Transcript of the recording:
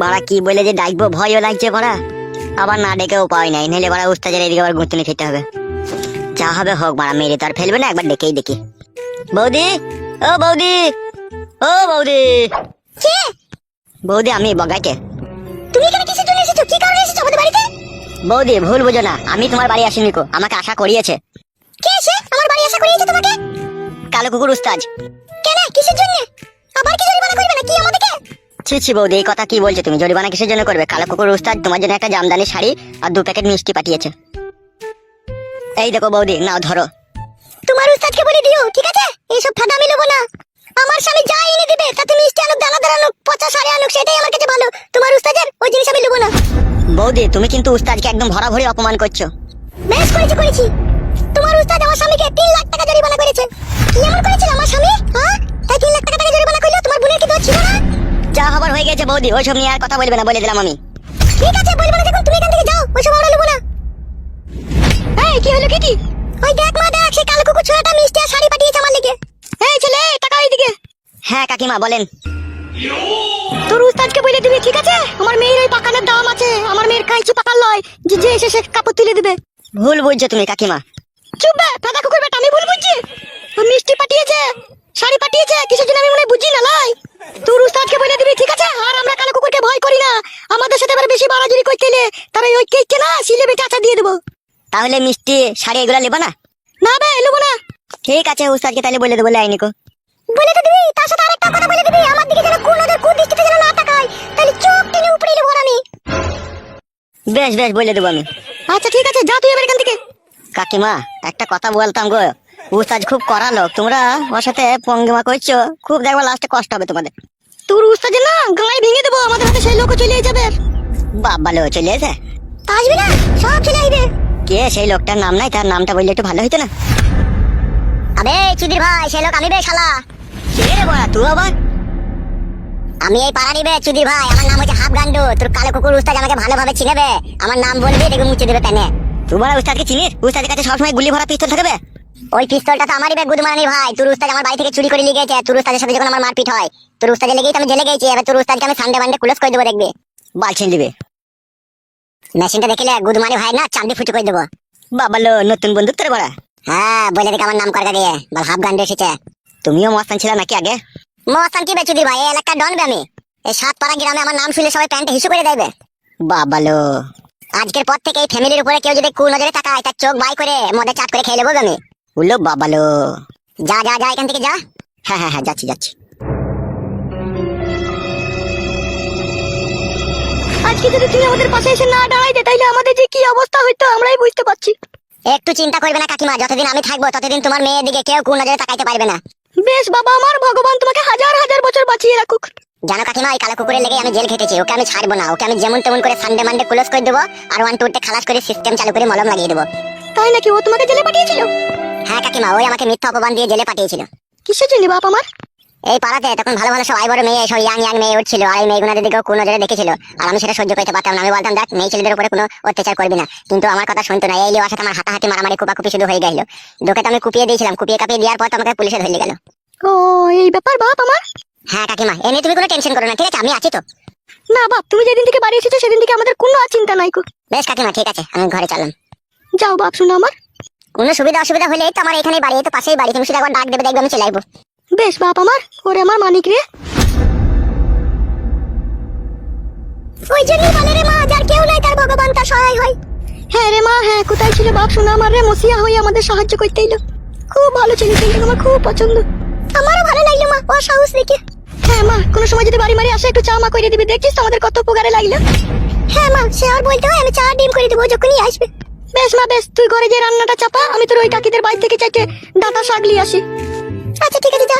বাড়া কি বলে যে ডাকবো ভয়ও লাগছে বাড়া আবার না ডেকেও পাই নাই নাহলে বাড়া উস্তাজের এদিকে আবার গুঁতুনি খেতে হবে। যা হবে হোক বাড়া মেরে তো আর ফেলবে না একবার ডেকেই দেখি। বৌদি ও বৌদি ও বৌদি। কে? বৌদি আমি বগাইতে তুমি এখানে কিসের জন্য এসেছ? কি কারণে এসেছ আমাদের বাড়িতে? বৌদি ভুল বুঝো না আমি তোমার বাড়ি আসিনি কো আমাকে আশা করিয়েছে। কে এসে আমার বাড়ি আসা করিয়েছে তোমাকে? কালো কুকুর উস্তাজ কেন? কিসের জন্য? ছি ছি বৌদি এই কথা কি বলছো তুমি? জরিমানা কিসের জন্য করবে? কালো কুকুর উস্তাদ তোমার জন্য একটা জামদানি শাড়ি আর দু প্যাকেট মিষ্টি পাঠিয়েছে। এই দেখো বৌদি নাও ধরো। তোমার উস্তাদকে বলে দিও ঠিক আছে? এইসব ফাঁদা আমি নেব না। আমার স্বামী যা এনে দিবে তাতে মিষ্টি আনুক দানা দানা আনুক পচা সারে আনুক সেটাই আমার কাছে ভালো। তোমার উস্তাদের ওই জিনিস আমি নেব না। বৌদি তুমি কিন্তু উস্তাদকে একদম ভরা ভরি অপমান করছ। বেশ করেছি করেছি। তোমার উস্তাদ আমার স্বামীকে তিন লাখ টাকা জরিমানা করেছে। কি এমন করেছিল? গেছে বৌদি ওইসব নিয়ে আর কথা বলবে না বলে দিলাম আমি। ঠিক আছে বলব না যখন তুমি এখান থেকে যাও ওইসব আমরা নেব না। এই কি হলো কি ওই দেখ মা দেখ সেই কালো কুকুর ছোড়াটা মিষ্টি আর শাড়ি পাঠিয়েছে আমার লিগে। এই ছেলে টাকা ওইদিকে। হ্যাঁ কাকিমা বলেন। তোর উস্তাদকে বলে দিবি ঠিক আছে? আমার মেয়ের ওই পাকানের দাম আছে আমার মেয়ের কাইচি পাকার লয় যে যে এসে সে কাপড় তুলে দিবে। ভুল বুঝছ তুমি কাকিমা। চুপ বে ফাদা কুকুর বেটা আমি ভুল বুঝছি? মিষ্টি পাঠিয়েছে শাড়ি পাঠিয়েছে কিছু জন্য আমি মনে বুঝি না লাই তোর উস্তাদকে বলে দিবি ঠিক আছে আর আমরা কালো কুকুরকে ভয় করি না আমাদের সাথে এবার বেশি বাড়াজুরি করতে এলে তাহলে মিষ্টি শাড়ি এগুলো নেব না? না বে এলবো না। ঠিক আছে, উস্তাদকে তাহলে বলে দেবো বলে দিবি, তার সাথে আরেকটা কথা বলে দিবি, আমার দিকে যেন কোন দৃষ্টিতে যেন না তাকায়, তাহলে চোখ টেনে উপরে নেব আমি। বেশ বেশ, বলে দেবো আমি। আচ্ছা ঠিক আছে, যা তুই এবার এখান থেকে। কাকিমা, একটা কথা বলতাম গো। উস্তাদ খুব কড়া লোক, তোমরা ওর সাথে পঙ্গিমা করছ, খুব দেখবা লাস্টে কষ্ট হবে তোমাদের। তোর উস্তাদে না, গায়ে ভেঙে দেবো, আমাদের হাতে সেই লোক চলে যাবে। বাবা লো চলে তা আসবি না সব চলে আসবে কে সেই লোকটার নাম নাই? তার নামটা বললে একটু ভালো হইতো না। আবে চুদির ভাই সেই লোক আমি বে শালা। কে রে বড়া তুই আবার? আমি এই পাড়া নিবে চুদির ভাই। আমার নাম হচ্ছে হাফ গান্ডু তোর কালো কুকুর উস্তাদ আমাকে ভালোভাবে চিনেবে। আমার নাম বলবি দেখবি মুছে দেবে প্যানে। তোমার উস্তাদকে চিনিস? উস্তাদের কাছে সবসময় গুলি ভরা পিস্তল থাকবে? ওই পিস্তলটা তো আমারই বে গুদমানি ভাই। তোর উস্তাদ আমার বাড়ি থেকে চুরি করে নিয়ে গেছে। তোর উস্তাদের সাথে যখন আমার মারপিট হয় তোর উস্তাদের লেগেই তো আমি জেলে গেছি। এবার তোর উস্তাদকে আমি সানডে মানডে ক্লোজ করে দেবো দেখবি। বালছেন দিবে। মেশিনটা দেখলে গুদমানি ভাই না চান্দি ফুটে করে দেবো। বাবা লো নতুন বন্ধু তোর বড়া। হ্যাঁ বলে দেখে আমার নাম করকা দিয়ে বল হাফ গান্ডু এসেছে তুমিও মস্তান ছিল নাকি আগে? মস্তান কি বে চুদির ভাই এই এলাকা ডন আমি। এই সাত পাড়া গ্রামে আমার নাম শুনলে সবাই প্যান্টে হিসু করে দেবে বাবা লো। আজকের পর থেকে এই ফ্যামিলির উপরে কেউ যদি কুল নজরে তাকায় তার চোখ বাই করে মদে চাট করে খেয়ে নেব আমি। উলো বাবা লো। যা যা যা এখান থেকে যা। হ্যাঁ হ্যাঁ হ্যাঁ যাচ্ছি যাচ্ছি। আজকে যদি তুই আমাদের পাশে এসে না দাঁড়াইতে তাইলে আমাদের যে কি অবস্থা হইতো আমরাই বুঝতে পারছি। একটু চিন্তা করবে না কাকিমা যতদিন আমি থাকব ততদিন তোমার মেয়ের দিকে কেউ কোন নজরে তাকাইতে পারবে না। বেশ বাবা আমার ভগবান তোমাকে হাজার হাজার বছর বাঁচিয়ে রাখুক। জানো কাকিমা ওই কালো কুকুরের লেগে আমি জেল খেটেছি ওকে আমি ছাড়বো না ওকে আমি যেমন তেমন করে সানডে মানডে ক্লোজ করে দেবো আর ওয়ান টুরতে খালাস করে সিস্টেম চালু করে মলম লাগিয়ে দেবো। তাই নাকি ও তোমাকে জেলে পাঠিয়েছিল? হ্যাঁ কাকিমা ওই আমাকে মিথ্যা অপমান দিয়ে জেলে পাঠিয়েছিল। কিসের জন্য বাপ আমার? এই পাড়াতে তখন ভালো ভালো সবাই বড় মেয়ে সব ইয়াং ইয়াং মেয়ে উঠছিল। আর এই মেয়েগুলোদের দিকেও কোন নজরে দেখেছিল আর আমি সেটা সহ্য করতে পারতাম না। আমি বলতাম দেখ মেয়ে ছেলেদের উপরে কোনো অত্যাচার করবি না। কিন্তু আমার কথা শুনতো না। এই লিওয়ার সাথে আমার হাতাহাতি মারামারি কুপাকুপি শুধু হয়ে গেল। তোকে তো আমি কুপিয়ে দিয়েছিলাম। কুপিয়ে কাপিয়ে দেওয়ার পর তো আমাকে পুলিশে ধরে গেল ও এই ব্যাপার বাপ আমার? হ্যাঁ কাকিমা এ নিয়ে তুমি কোনো টেনশন করো না। ঠিক আছে আমি আছি তো। না বাপ তুমি যেদিন থেকে বাড়ি এসেছ সেদিন থেকে আমাদের কোনো চিন্তা নাই বেশ কাকিমা ঠিক আছে আমি ঘরে চললাম। যাও বাপ শুনো আমার। কোনো সুবিধা অসুবিধা হলে তো আমার এখানে বাড়ি। তো পাশেই বাড়ি। তুমি শুধু একবার ডাক দেবে দেখবে আমি চলে আসব। বেশ বাপ আমার ওরে আমার মানিক রে। ওই জন্যই বলে রে মা যার কেউ নাই তার ভগবান তার সহায় হয়। হ্যাঁ রে মা হ্যাঁ কোথায় ছিল বাপ শোনা আমার রে মসিয়া হয়ে আমাদের সাহায্য করতে এলো। খুব ভালো ছেলে ছেলে আমার খুব পছন্দ। আমারও ভালো লাগল মা ও সাহস দেখে। হ্যাঁ মা কোনো সময় যদি বাড়ি মারি আসে একটু চা মা করে দিবি দেখছিস তো আমাদের কত উপকারে লাগল। হ্যাঁ মা সে আর বলতে হয় আমি চা ডিম করে দেবো যখনই আসবে। বেশ মা বেশ তুই ঘরে যে রান্নাটা চাপা আমি তোর ওই কাকিদের বাড়ি থেকে চাইতে ডাটা শাক নিয়ে আসি। আচ্ছা ঠিক আছে যা